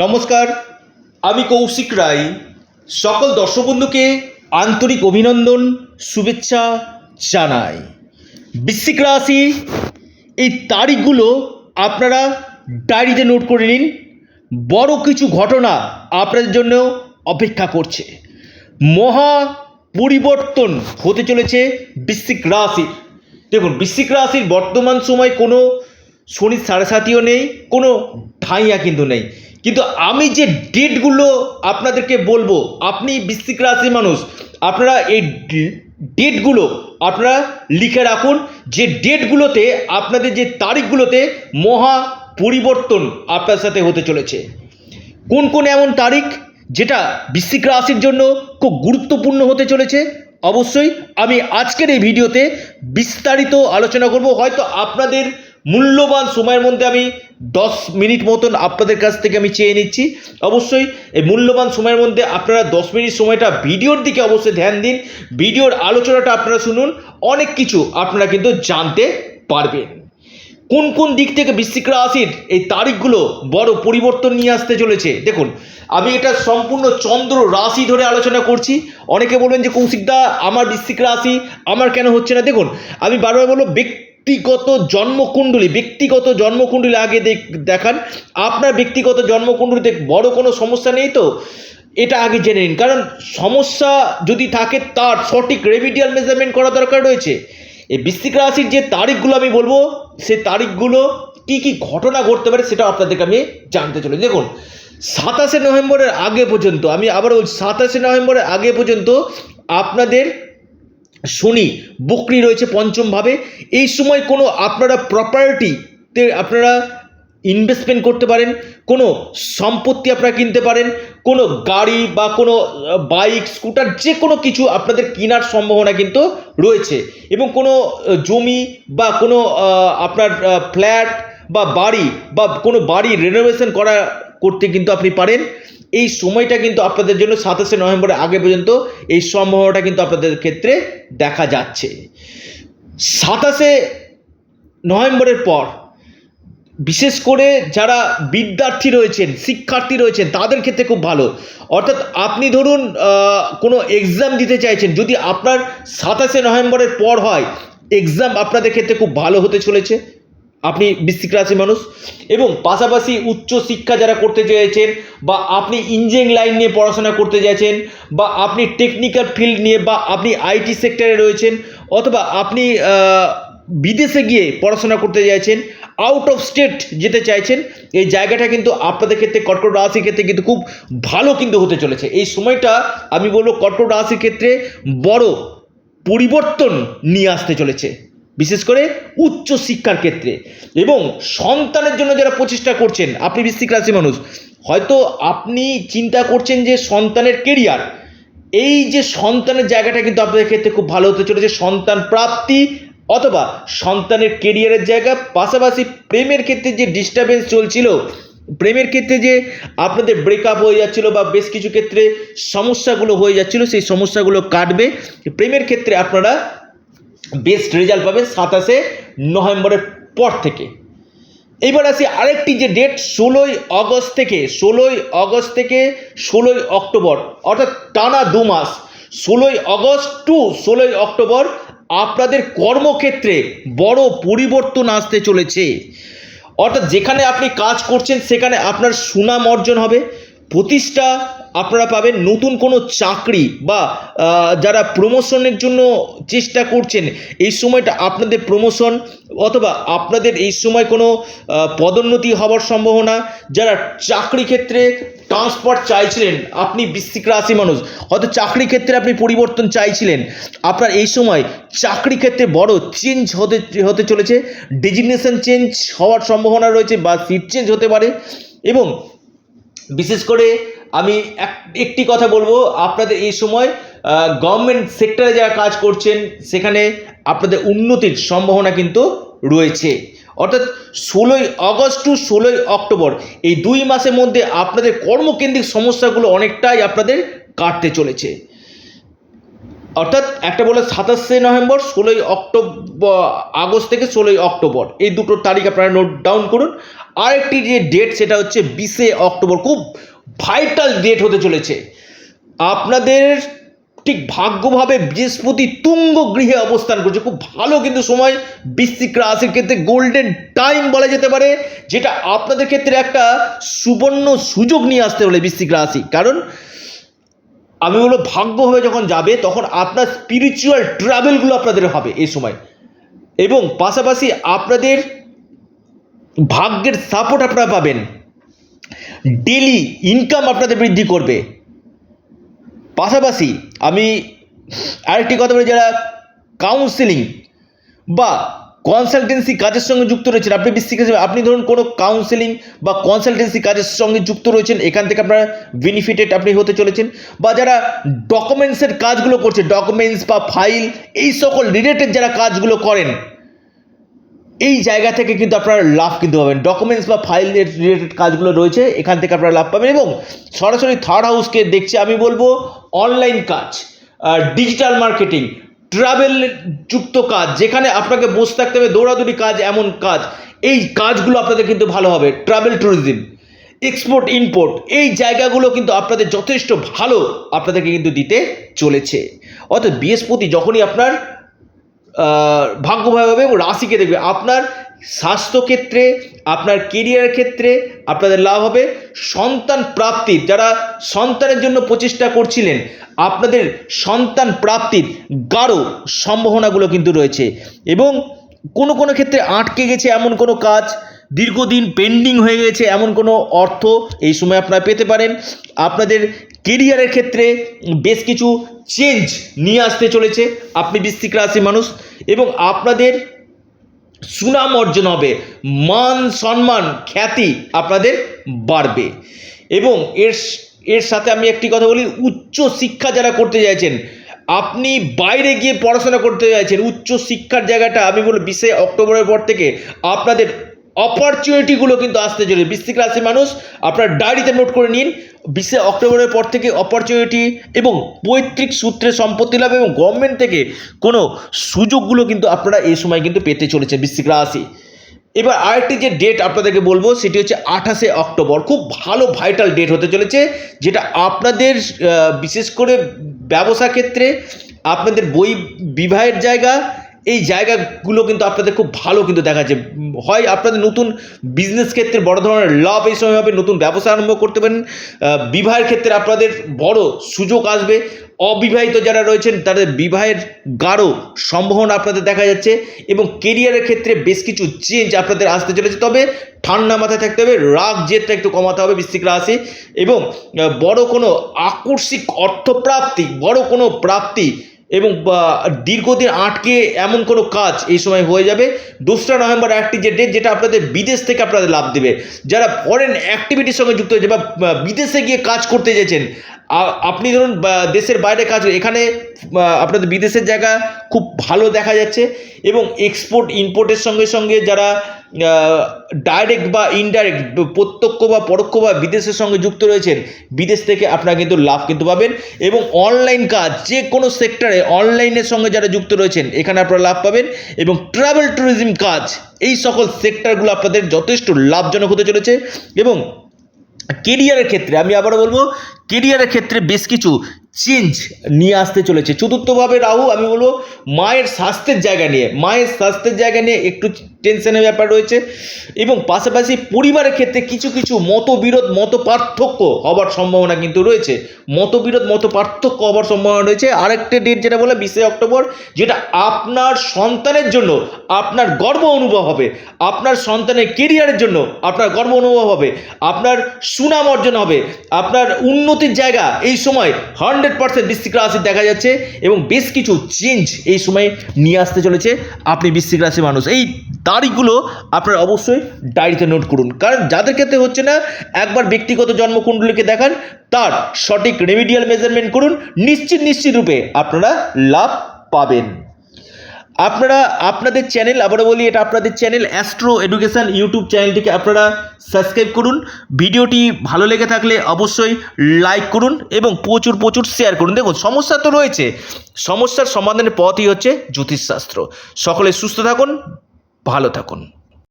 নমস্কার, আমি কৌশিক রায়। সকল দর্শক বন্ধুকে আন্তরিক অভিনন্দন, শুভেচ্ছা জানাই। বৃশ্চিক রাশি, এই তারিখগুলো আপনারা ডায়েরিতে নোট করে নিন। বড় কিছু ঘটনা আপনাদের জন্য অপেক্ষা করছে। মহা পরিবর্তন হতে চলেছে বৃশ্চিক রাশির। দেখুন, বৃশ্চিক রাশির বর্তমান সময় কোনো শনির সাড়ে সাতিও নেই, কোনো ঠাইয়া কিন্তু নেই। কিন্তু আমি যে ডেটগুলো আপনাদেরকে বলব, আপনি বৃশ্চিক রাশি মানুষ, আপনারা এই ডেটগুলো আপনারা লিখে রাখুন যে ডেটগুলোতে আপনাদের যে তারিখগুলোতে মহা পরিবর্তন আপনার সাথে হতে চলেছে। কোন কোন এমন তারিখ যেটা বৃশ্চিক রাশির জন্য খুব গুরুত্বপূর্ণ হতে চলেছে? অবশ্যই আমি আজকের এই ভিডিওতে বিস্তারিত আলোচনা করব। হয়তো আপনাদের মূল্যবান সময়ের মধ্যে আমি দশ মিনিট মতন আপনাদের কাছ থেকে আমি চেয়ে নিচ্ছি। অবশ্যই এই মূল্যবান সময়ের মধ্যে আপনারা দশ মিনিট সময়টা ভিডিওর দিকে অবশ্যই ধ্যান দিন। ভিডিওর আলোচনাটা আপনারা শুনুন, অনেক কিছু আপনারা কিন্তু জানতে পারবেন। কোন কোন দিক থেকে বৃশ্চিক রাশির এই তারিখগুলো বড় পরিবর্তন নিয়ে আসতে চলেছে? দেখুন, আমি এটা সম্পূর্ণ চন্দ্র রাশি ধরে আলোচনা করছি। অনেকে বলবেন যে কৌশিকদা, আমার বৃশ্চিক রাশি, আমার কেন হচ্ছে না? দেখুন, আমি বারবার বলব ব্যক্তিগত জন্মকুণ্ডলী ব্যক্তিগত জন্মকুণ্ডলী আগে দেখ- দেখান। আপনার ব্যক্তিগত জন্মকুণ্ডলীতে বড় কোনো সমস্যা নেই তো? এটা আগে জেনে নিন। কারণ সমস্যা যদি থাকে, তার সঠিক রেমিডিয়াল মেজারমেন্ট করা দরকার রয়েছে। এই বৃশ্চিক রাশির যে তারিখগুলো আমি বলব, সে তারিখগুলো কি কি ঘটনা ঘটতে পারে সেটা আপনাদেরকে আমি জানতে চলে দেখুন, সাতাশে নভেম্বরের আগে পর্যন্ত, আমি আবার বলছি, সাতাশে নভেম্বরের আগে পর্যন্ত আপনাদের শনি, বকরি রয়েছে পঞ্চমভাবে। এই সময় কোনো আপনারা প্রপার্টিতে আপনারা ইনভেস্টমেন্ট করতে পারেন, কোনো সম্পত্তি আপনারা কিনতে পারেন, কোনো গাড়ি বা কোনো বাইক স্কুটার যে কোনো কিছু আপনাদের কেনার সম্ভাবনা কিন্তু রয়েছে। এবং কোনো জমি বা কোনো আপনার ফ্ল্যাট বা বাড়ি বা কোনো বাড়ি রেনোভেশন করা করতে কিন্তু আপনি পারেন। এই সময়টা কিন্তু আপনাদের জন্য সাতাশে নভেম্বরের আগে পর্যন্ত এই সম্ভাবনাটা কিন্তু আপনাদের ক্ষেত্রে দেখা যাচ্ছে। সাতাশে নভেম্বরের পর বিশেষ করে যারা বিদ্যার্থী রয়েছেন, শিক্ষার্থী রয়েছেন, তাদের ক্ষেত্রে খুব ভালো। অর্থাৎ আপনি ধরুন কোনো এক্সাম দিতে চাইছেন, যদি আপনার সাতাশে নভেম্বরের পর হয় এক্সাম আপনাদের ক্ষেত্রে খুব ভালো হতে চলেছে। আপনি বৃশ্চিক রাশি মানুষ এবং পাশাপাশি উচ্চ শিক্ষা যারা করতে চাইছেন বা আপনি ইঞ্জিনিয়ারিং লাইন নিয়ে পড়াশোনা করতে চাইছেন বা আপনি টেকনিক্যাল ফিল্ড নিয়ে বা আপনি আইটি সেক্টরে রয়েছেন অথবা আপনি বিদেশে গিয়ে পড়াশোনা করতে চাইছেন আউট অফ স্টেট যেতে চাইছেন, এই জায়গাটা কিন্তু আপনাদের ক্ষেত্রে কর্কট রাশির ক্ষেত্রে কিন্তু খুব ভালো কিন্তু হতে চলেছে। এই সময়টা আমি বলব কর্কট রাশির ক্ষেত্রে বড় পরিবর্তন নিয়ে আসতে চলেছে। বিশেষ করে উচ্চ শিক্ষার ক্ষেত্রে। এবং সন্তানের জন্য যারা প্রচেষ্টা করছেন, আপনি বৃশ্চিক রাশি মানুষ, হয়তো আপনি চিন্তা করছেন যে সন্তানের কেরিয়ার এই যে সন্তানের জায়গাটা কিন্তু আপনাদের ক্ষেত্রে খুব ভালো হতে চলেছে, সন্তান প্রাপ্তি অথবা সন্তানের কেরিয়ারের জায়গা, পাশাপাশি প্রেমের ক্ষেত্রে যে ডিস্টারবেন্স চলছিল, প্রেমের ক্ষেত্রে যে আপনাদের ব্রেকআপ হয়ে যাচ্ছিল বা বেশ কিছু ক্ষেত্রে সমস্যাগুলো হয়ে যাচ্ছিল, সেই সমস্যাগুলো কাটবে। প্রেমের ক্ষেত্রে আপনারা বেস্ট রেজাল্ট পাবেন সাতাশে নভেম্বরের পর থেকে। এইবার আসি আরেকটি যে ডেট ষোলোই আগস্ট থেকে, ষোলোই আগস্ট থেকে ষোলোই অক্টোবর, অর্থাৎ টানা দু মাস। ষোলোই আগস্ট টু ষোলোই অক্টোবর আপনাদের কর্মক্ষেত্রে বড় পরিবর্তন আসতে চলেছে। অর্থাৎ যেখানে আপনি কাজ করছেন, সেখানে আপনার সুনাম অর্জন হবে। প্রতিষ্ঠা আপনারা পাবেন নতুন কোনো চাকরি বা যারা প্রমোশনের জন্য চেষ্টা করছেন, এই সময়টা আপনাদের প্রমোশন অথবা আপনাদের এই সময় কোনো পদোন্নতি হওয়ার সম্ভাবনা, যারা চাকরি ক্ষেত্রে ট্রান্সফার চাইছিলেন, আপনি বৃশ্চিক রাশি মানুষ, হয়তো চাকরি ক্ষেত্রে আপনি পরিবর্তন চাইছিলেন, আপনার এই সময় চাকরি ক্ষেত্রে বড় চেঞ্জ হতে হতে চলেছে ডেজিগনেশন চেঞ্জ হওয়ার সম্ভাবনা রয়েছে বা সিট চেঞ্জ হতে পারে, এবং বিশেষ করে আমি এক, একটি কথা বলব, আপনাদের এই সময় গভর্নমেন্ট সেক্টরে যারা কাজ করছেন, সেখানে আপনাদের উন্নতির সম্ভাবনা কিন্তু রয়েছে। অর্থাৎ ষোলোই আগস্ট টু ষোলোই অক্টোবর, এই দুই মাসের মধ্যে আপনাদের কর্মকেন্দ্রিক সমস্যাগুলো অনেকটাই আপনাদের কাটতে চলেছে। অর্থাৎ একটা বলে সাতাশে নভেম্বর, ষোলোই অক্টোবর, আগস্ট থেকে ষোলোই অক্টোবর, এই দুটো তারিখ আপনারা নোট ডাউন করুন। আরেকটি যে ডেট সেটা হচ্ছে বিশে অক্টোবর, খুব ভাইটাল ডেট হতে চলেছে। আপনাদের ঠিক ভাগ্যভাবে বৃহস্পতি তুঙ্গ গৃহে অবস্থান করছে। খুব ভালো কিন্তু সময়। বৃশ্চিক রাশির ক্ষেত্রে গোল্ডেন টাইম বলা যেতে পারে, যেটা আপনাদের ক্ষেত্রে একটা সুবর্ণ সুযোগ নিয়ে আসতে হলে বৃশ্চিক রাশি। কারণ আমি বলব ভাগ্যভাবে যখন যাবে, তখন আপনার স্পিরিচুয়াল ট্রাভেলগুলো আপনাদের হবে এই সময়। এবং পাশাপাশি আপনাদের ভাগ্যের সাপোর্ট আপনারা পাবেন। ডেলি ইনকাম আপনাদের বৃদ্ধি করবে। পাশাপাশি আমি আরেকটি কথা বলি যারা কাউন্সিলিং বা কনসালটেন্সি কাজের সঙ্গে যুক্ত রয়েছেন আপনি রাশি, আপনি ধরুন কোনো কাউন্সিলিং বা কনসালটেন্সি কাজের সঙ্গে যুক্ত রয়েছেন এখান থেকে আপনারা বেনিফিটেড আপনি হতে চলেছেন বা যারা ডকুমেন্টসের কাজগুলো করছে ডকুমেন্টস বা ফাইল এই সকল রিলেটেড যারা কাজগুলো করেন এই জায়গা থেকে কিন্তু আপনারা লাভ কিন্তু পাবেন। ডকুমেন্টস বা ফাইলের রিলেটেড কাজগুলো রয়েছে, এখান থেকে আপনারা লাভ পাবেন এবং সরাসরি থার্ড হাউসকে দেখছি আমি বলব অনলাইন কাজ ডিজিটাল মার্কেটিং ট্রাভেল যুক্ত কাজ, যেখানে আপনাকে বসে থাকতে হবে, দৌড়াদৌড়ি কাজ, এমন কাজ। এই কাজগুলো আপনাদের কিন্তু ভালো হবে ট্রাভেল ট্যুরিজম এক্সপোর্ট ইম্পোর্ট এই জায়গাগুলো কিন্তু আপনাদের যথেষ্ট ভালো আপনাদেরকে কিন্তু দিতে চলেছে। অর্থাৎ বৃহস্পতি যখনই আপনার ভাগ্যভাবে এবং রাশিকে দেখবে। আপনার স্বাস্থ্যক্ষেত্রে, আপনার কেরিয়ারের ক্ষেত্রে আপনাদের লাভ হবে। সন্তান প্রাপ্তির যারা সন্তানের জন্য প্রচেষ্টা করছিলেন, আপনাদের সন্তান প্রাপ্তির গাঢ় সম্ভাবনাগুলো কিন্তু রয়েছে। এবং কোনো কোনো ক্ষেত্রে আটকে গেছে এমন কোনো কাজ দীর্ঘদিন পেন্ডিং হয়ে গেছে এমন কোনো অর্থ এই সময় আপনারা পেতে পারেন। আপনাদের কেরিয়ারের ক্ষেত্রে বেশ কিছু চেঞ্জ নিয়ে আসতে চলেছে। আপনি বৃশ্চিক রাশি মানুষ এবং আপনাদের সুনাম অর্জন হবে। মান সম্মান, খ্যাতি আপনাদের বাড়বে। এবং এর এর সাথে আমি একটি কথা বলি, উচ্চ শিক্ষা যারা করতে চাইছেন, আপনি বাইরে গিয়ে পড়াশোনা করতে চাইছেন, উচ্চ শিক্ষার জায়গাটা আমি বলব বিশে অক্টোবরের পর থেকে আপনাদের অপরচুনিটিগুলো কিন্তু আসতে চলে বৃশ্চিক রাশি মানুষ, আপনার ডায়েরিতে নোট করে নিন। বিশে অক্টোবরের পর থেকে অপরচুনিটি এবং পৈতৃক সূত্রে সম্পত্তি লাভ এবং গভর্নমেন্ট থেকে কোনো সুযোগগুলো কিন্তু আপনারা এই সময় কিন্তু পেতে চলেছে বৃশ্চিক রাশি। এবার আরেকটি যে ডেট আপনাদেরকে বলব, সেটি হচ্ছে আঠাশে অক্টোবর। খুব ভালো ভাইটাল ডেট হতে চলেছে, যেটা আপনাদের বিশেষ করে ব্যবসা ক্ষেত্রে, আপনাদের বই বিবাহের জায়গা এই জায়গাগুলো কিন্তু আপনাদের খুব ভালো কিন্তু দেখা যাচ্ছে হয় আপনাদের নতুন বিজনেস ক্ষেত্রে বড় ধরনের লাভ এই সময় হবে, নতুন ব্যবসা আরম্ভ করতে পারেন বিবাহের ক্ষেত্রে আপনাদের বড় সুযোগ আসবে। অবিবাহিত যারা রয়েছেন, তাদের বিবাহের গাঢ় সম্ভাবনা আপনাদের দেখা যাচ্ছে এবং কেরিয়ারের ক্ষেত্রে বেশ কিছু চেঞ্জ আপনাদের আসতে চলেছে। তবে ঠান্ডা মাথায় থাকতে হবে, রাগ জেদটা একটু কমাতে হবে বৃশ্চিক রাশি এবং বড় কোনো আকস্মিক অর্থপ্রাপ্তি, বড় কোনো প্রাপ্তি এবং দীর্ঘদিন আটকে এমন কোনো কাজ এই সময় হয়ে যাবে। দোসরা নভেম্বর একটি যে ডেট যেটা আপনাদের বিদেশ থেকে আপনাদের লাভ দেবে। যারা ফরেন অ্যাক্টিভিটির সঙ্গে যুক্ত হয়েছে বা বিদেশে গিয়ে কাজ করতে চাইছেন আপনি ধরুন দেশের বাইরে কাজ এখানে আপনাদের বিদেশের জায়গা খুব ভালো দেখা যাচ্ছে এবং এক্সপোর্ট ইম্পোর্টের সঙ্গে সঙ্গে যারা ডাইরেক্ট বা ইনডাইরেক্ট প্রত্যক্ষ বা পরোক্ষ বা বিদেশের সঙ্গে যুক্ত রয়েছেন, বিদেশ থেকে আপনারা কিন্তু লাভ কিন্তু পাবেন এবং অনলাইন কাজ, যে কোনো সেক্টরে অনলাইনের সঙ্গে যারা যুক্ত রয়েছেন, এখানে আপনারা লাভ পাবেন এবং ট্রাভেল ট্যুরিজম কাজ, এই সকল সেক্টরগুলো আপনাদের যথেষ্ট লাভজনক হতে চলেছে এবং কেরিয়ারের ক্ষেত্রে, আমি আবারও বলব কেরিয়ারের ক্ষেত্রে বেশ কিছু চেঞ্জ নিয়ে আসতে চলেছে। চতুর্থভাবে রাহু, আমি বলব মায়ের স্বাস্থ্যের জায়গা নিয়ে, মায়ের স্বাস্থ্যের জায়গা নিয়ে একটু টেনশনের ব্যাপার রয়েছে এবং পাশাপাশি পরিবারের ক্ষেত্রে কিছু কিছু মতবিরোধ মত পার্থক্য হবার সম্ভাবনা কিন্তু রয়েছে। মতবিরোধ মত পার্থক্য হবার সম্ভাবনা রয়েছে। আরেকটা ডেট যেটা বলে বিশে অক্টোবর, যেটা আপনার সন্তানের জন্য আপনার গর্ব অনুভব হবে। আপনার সন্তানের কেরিয়ারের জন্য আপনার গর্ব অনুভব হবে। আপনার সুনাম অর্জন হবে। আপনার উন্নতির জায়গা এই সময় হান্ড্রেড পার্সেন্ট বৃশ্চিক রাশি দেখা যাচ্ছে এবং বেশ কিছু চেঞ্জ এই সময় নিয়ে আসতে চলেছে। আপনি বৃশ্চিক রাশি মানুষ, এই তারিখগুলো আপনারা অবশ্যই ডায়েরিতে নোট করুন। কারণ যাদের ক্ষেত্রে হচ্ছে না, একবার ব্যক্তিগত জন্মকুণ্ডলীকে দেখান, তার সঠিক রেমিডিয়াল মেজারমেন্ট করুন, নিশ্চিত নিশ্চিত রূপে আপনারা লাভ পাবেন। আপনারা আপনাদের চ্যানেল আবারও বলি, এটা আপনাদের চ্যানেল অ্যাস্ট্রো এডুকেশান ইউটিউব চ্যানেলটিকে আপনারা সাবস্ক্রাইব করুন। ভিডিওটি ভালো লেগে থাকলে অবশ্যই লাইক করুন এবং প্রচুর প্রচুর শেয়ার করুন। দেখুন, সমস্যা তো রয়েছে। সমস্যার সমাধানের পথই হচ্ছে জ্যোতিষশাস্ত্র। সকলে সুস্থ থাকুন, ভালো থাকুন।